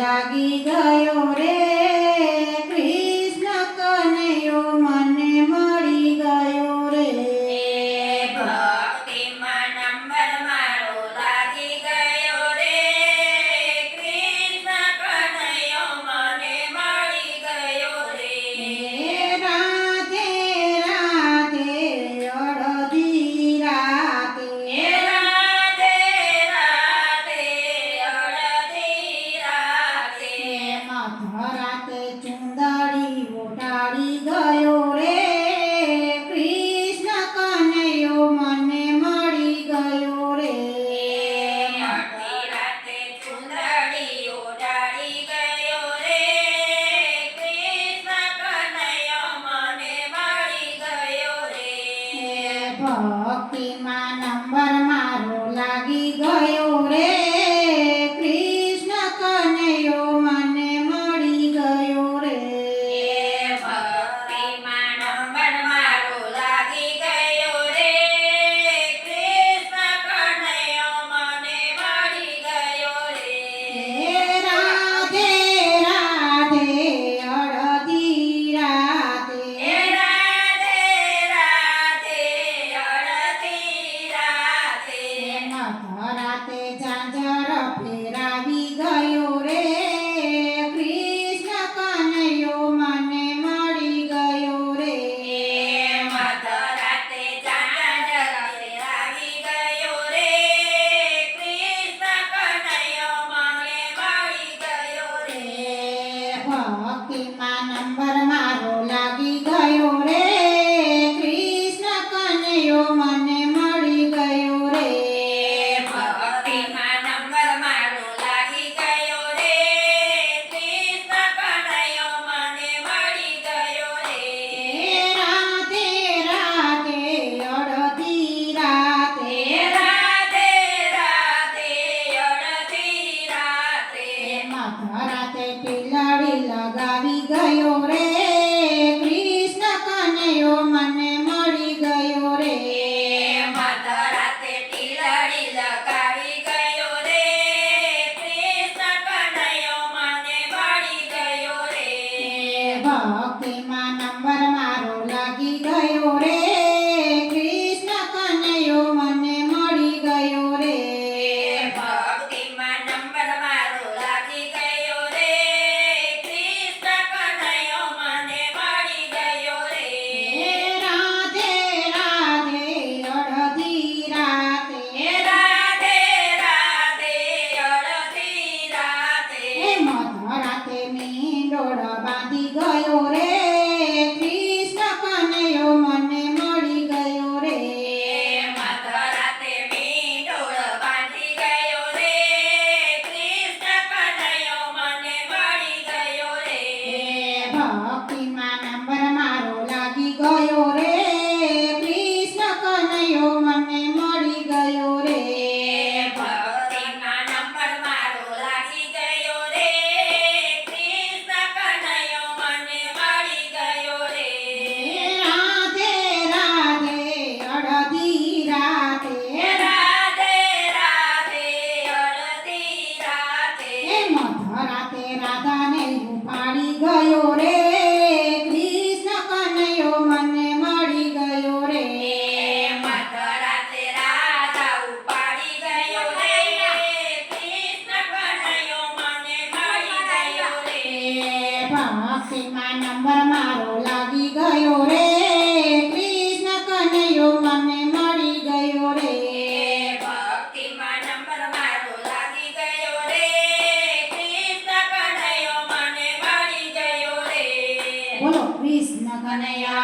જાગી ગયો રે. હરાતે ચુંદાડી મોટાડી ગયો રે. કૃષ્ણ કનૈયો મને મળી ગયો રે. ભક્તિમાં નંબર મારો લાગી ગયો રે. મોટી માં નંબર મારો લાગે Ay, hombre. નંબર મારો લાગી ગયો રે. કૃષ્ણ કનૈયો મને મળી ગયો રે. કૃષ્ણ કૃષ્ણ કનૈયા.